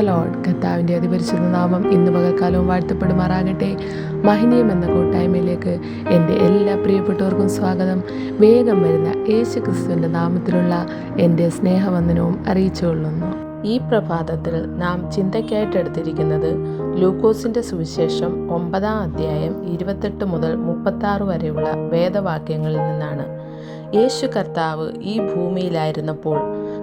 Load കർത്താവിന്റെ അതിപരിശുദ്ധ നാമം ഇന്ന് പകൽക്കാലവും വാഴ്ത്തപ്പെടുമാറാകട്ടെ. മഹനീയം എന്ന കൂട്ടായ്മയിലേക്ക് എന്റെ എല്ലാ പ്രിയപ്പെട്ടവർക്കും സ്വാഗതം. വേഗം വരുന്ന യേശു ക്രിസ്തുവിന്റെ നാമത്തിലുള്ള എന്റെ സ്നേഹവന്ദനവും അറിയിച്ചുകൊള്ളുന്നു ഈ പ്രഭാതത്തിൽ നാം ചിന്തയ്ക്കായിട്ട് എടുത്തിരിക്കുന്നത് ലൂക്കോസിന്റെ സുവിശേഷം ഒമ്പതാം അധ്യായം ഇരുപത്തെട്ട് മുതൽ മുപ്പത്താറ് വരെയുള്ള വേദവാക്യങ്ങളിൽ നിന്നാണ്. യേശു കർത്താവ് ഈ ഭൂമിയിലായിരുന്നപ്പോൾ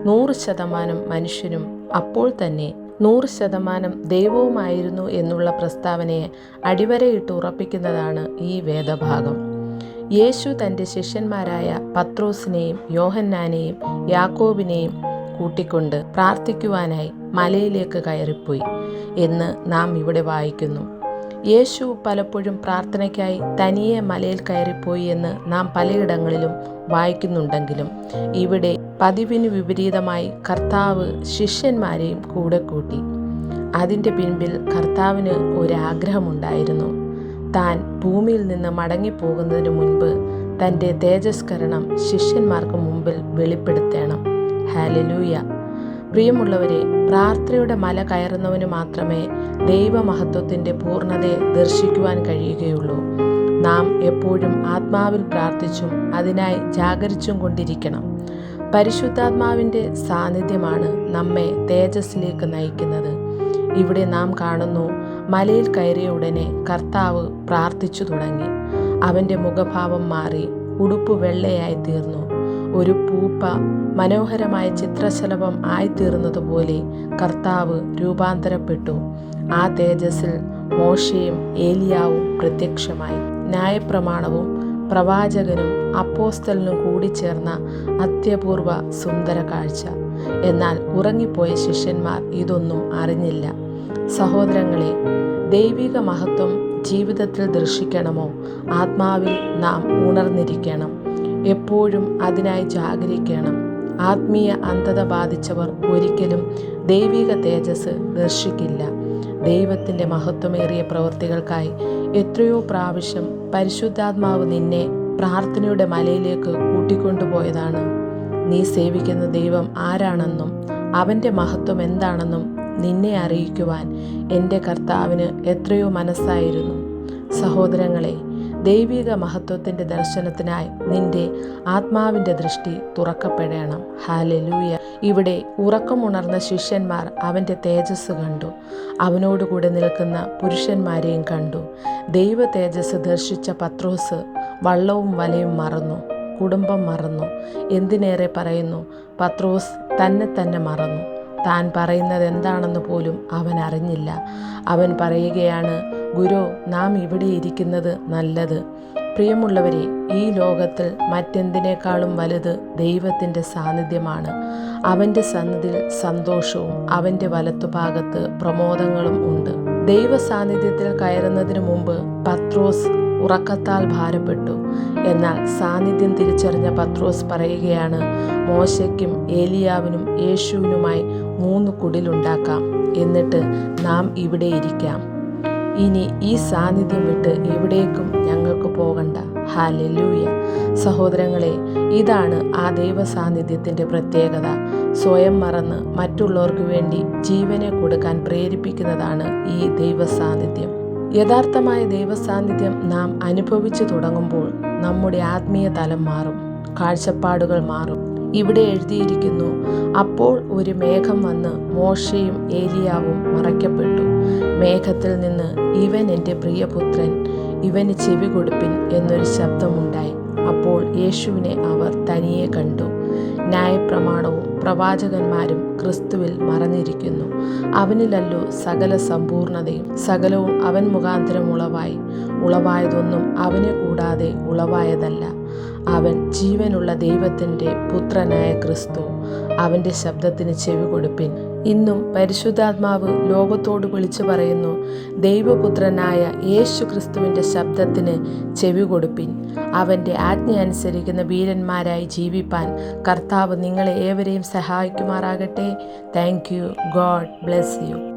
നൂറ് ശതമാനം മനുഷ്യനും അപ്പോൾ തന്നെ നൂറ് ശതമാനം ദൈവവുമായിരുന്നു എന്നുള്ള പ്രസ്താവനയെ അടിവരയിട്ട് ഉറപ്പിക്കുന്നതാണ് ഈ വേദഭാഗം. യേശു തന്റെ ശിഷ്യന്മാരായ പത്രോസിനെയും യോഹന്നാനെയും യാക്കോബിനെയും കൂട്ടിക്കൊണ്ട് പ്രാർത്ഥിക്കുവാനായി മലയിലേക്ക് കയറിപ്പോയി എന്ന് നാം ഇവിടെ വായിക്കുന്നു. യേശു പലപ്പോഴും പ്രാർത്ഥനയ്ക്കായി തനിയെ മലയിൽ കയറിപ്പോയി എന്ന് നാം പലയിടങ്ങളിലും വായിക്കുന്നുണ്ടെങ്കിലും ഇവിടെ പതിവിന് വിപരീതമായി കർത്താവ് ശിഷ്യന്മാരെയും കൂടെ കൂട്ടി. അതിന്റെ പിൻപിൽ കർത്താവിന് ഒരാഗ്രഹമുണ്ടായിരുന്നു. താൻ ഭൂമിയിൽ നിന്ന് മടങ്ങിപ്പോകുന്നതിന് മുൻപ് തന്റെ തേജസ്കരണം ശിഷ്യന്മാർക്ക് മുമ്പിൽ വെളിപ്പെടുത്തണം. ഹാലലൂയ പ്രിയമുള്ളവരെ പ്രാർത്ഥനയുടെ മല കയറുന്നവന് മാത്രമേ ദൈവമഹത്വത്തിന്റെ പൂർണതയെ ദർശിക്കുവാൻ കഴിയുകയുള്ളൂ. നാം എപ്പോഴും ആത്മാവിൽ പ്രാർത്ഥിച്ചും അതിനായി ജാഗരിച്ചും കൊണ്ടിരിക്കണം. പരിശുദ്ധാത്മാവിന്റെ സാന്നിധ്യമാണ് നമ്മെ തേജസ്സിലേക്ക് നയിക്കുന്നത്. ഇവിടെ നാം കാണുന്നു മലയിൽ കയറിയ ഉടനെ കർത്താവ് പ്രാർത്ഥിച്ചു തുടങ്ങി. അവന്റെ മുഖഭാവം മാറി ഉടുപ്പ് വെള്ളയായി തീർന്നു. ഒരു പൂപ്പ മനോഹരമായ ചിത്രശലഭം ആയിത്തീർന്നതുപോലെ കർത്താവ് രൂപാന്തരപ്പെട്ടു. ആ തേജസ്സിൽ മോശയും ഏലിയാവും പ്രത്യക്ഷമായി. ന്യായപ്രമാണവും പ്രവാചകനും കൂടി ചേർന്ന അത്യപൂർവ സുന്ദര കാഴ്ച. എന്നാൽ ഉറങ്ങിപ്പോയ ശിഷ്യന്മാർ ഇതൊന്നും അറിഞ്ഞില്ല. സഹോദരങ്ങളെ ദൈവിക മഹത്വം ജീവിതത്തിൽ ദർശിക്കണമോ? ആത്മാവിൽ നാം ഉണർന്നിരിക്കണം. എപ്പോഴും അതിനായി ജാഗരിക്കണം ആത്മീയ അന്ധത ബാധിച്ചവർ ഒരിക്കലും ദൈവിക തേജസ് ദർശിക്കില്ല. ദൈവത്തിന്റെ മഹത്വമേറിയ പ്രവൃത്തികൾക്കായി എത്രയോ പ്രാവശ്യം പരിശുദ്ധാത്മാവ് നിന്നെ പ്രാർത്ഥനയുടെ മലയിലേക്ക് കൂട്ടിക്കൊണ്ടുപോയതാണ്. നീ സേവിക്കുന്ന ദൈവം ആരാണെന്നും അവന്റെ മഹത്വം എന്താണെന്നും നിന്നെ അറിയിക്കുവാൻ എന്റെ കർത്താവിന് എത്രയോ മനസ്സായിരുന്നു. സഹോദരങ്ങളെ ദൈവിക മഹത്വത്തിന്റെ ദർശനത്തിനായി നിന്റെ ആത്മാവിന്റെ ദൃഷ്ടി തുറക്കപ്പെടണം. ഹാലലൂയ ഇവിടെ ഉറക്കമുണർന്ന ശിഷ്യന്മാർ അവന്റെ തേജസ് കണ്ടു. അവനോടുകൂടെ നിൽക്കുന്ന പുരുഷന്മാരെയും കണ്ടു. ദൈവ തേജസ് ദർശിച്ച പത്രോസ് വള്ളവും വലയും മറന്നു. കുടുംബം മറന്നു. എന്തിനേറെ പറയുന്നു? പത്രോസ് തന്നെ തന്നെ മറന്നു. താൻ പറയുന്നത് എന്താണെന്ന് പോലും അവൻ അറിഞ്ഞില്ല. അവൻ പറയുകയാണ് ഗുരു നാം ഇവിടെ ഇരിക്കുന്നത് നല്ലത്. പ്രിയമുള്ളവരെ ഈ ലോകത്തിൽ മറ്റെന്തിനേക്കാളും വലുത് ദൈവത്തിന്റെ സാന്നിധ്യമാണ്. അവന്റെ സന്നിധിയിൽ സന്തോഷവും അവന്റെ വലത്തുഭാഗത്ത് പ്രമോദങ്ങളും ഉണ്ട്. ദൈവ സാന്നിധ്യത്തിൽ കയറുന്നതിന് മുമ്പ് പത്രോസ് ഉറക്കത്താൽ ഭാരപ്പെട്ടു. എന്നാൽ സാന്നിധ്യം തിരിച്ചറിഞ്ഞ പത്രോസ് പറയുകയാണ് മോശയ്ക്കും ഏലിയാവിനും യേശുവിനുമായി മൂന്ന് കുടിലുണ്ടാക്കാം. എന്നിട്ട് നാം ഇവിടെ ഇരിക്കാം. ഇനി ഈ സാന്നിധ്യം വിട്ട് എവിടേക്കും ഞങ്ങൾക്ക് പോകണ്ട. ഹാലൂയ സഹോദരങ്ങളെ ഇതാണ് ആ ദൈവ സാന്നിധ്യത്തിന്റെ പ്രത്യേകത. സ്വയം മറന്ന് മറ്റുള്ളവർക്ക് വേണ്ടി ജീവനെ കൊടുക്കാൻ പ്രേരിപ്പിക്കുന്നതാണ് ഈ ദൈവ സാന്നിധ്യം യഥാർത്ഥമായ ദൈവ സാന്നിധ്യം നാം അനുഭവിച്ചു തുടങ്ങുമ്പോൾ നമ്മുടെ ആത്മീയ തലം മാറും കാഴ്ചപ്പാടുകൾ മാറും. ഇവിടെ എഴുതിയിരിക്കുന്നു അപ്പോൾ ഒരു മേഘം വന്ന് മോശയും ഏലിയാവും മറയ്ക്കപ്പെട്ടു. മേഘത്തിൽ നിന്ന് ഇവൻ എന്റെ പ്രിയപുത്രൻ ഇവന് ചെവി കൊടുപ്പിൻ എന്നൊരു ശബ്ദമുണ്ടായി. അപ്പോൾ യേശുവിനെ അവർ തനിയെ കണ്ടു. ന്യായപ്രമാണവും പ്രവാചകന്മാരും ക്രിസ്തുവിൽ മറഞ്ഞിരിക്കുന്നു. അവനിലല്ലോ സകല സമ്പൂർണതയും സകലവും അവൻ മുഖാന്തരം ഉളവായി ഉളവായതൊന്നും അവനെ കൂടാതെ ഉളവായതല്ല. അവൻ ജീവനുള്ള ദൈവത്തിന്റെ പുത്രനായ ക്രിസ്തു അവന്റെ ശബ്ദത്തിന് ചെവി കൊടുപ്പിൻ. ഇന്നും പരിശുദ്ധാത്മാവ് ലോകത്തോട് വിളിച്ചു പറയുന്നു ദൈവപുത്രനായ യേശു ക്രിസ്തുവിന്റെ ശബ്ദത്തിന് ചെവി കൊടുപ്പിൻ. അവന്റെ ആജ്ഞ അനുസരിക്കുന്ന വീരന്മാരായി ജീവിപ്പാൻ കർത്താവ് നിങ്ങളെ ഏവരെയും സഹായിക്കുമാറാകട്ടെ. Thank you. God bless you.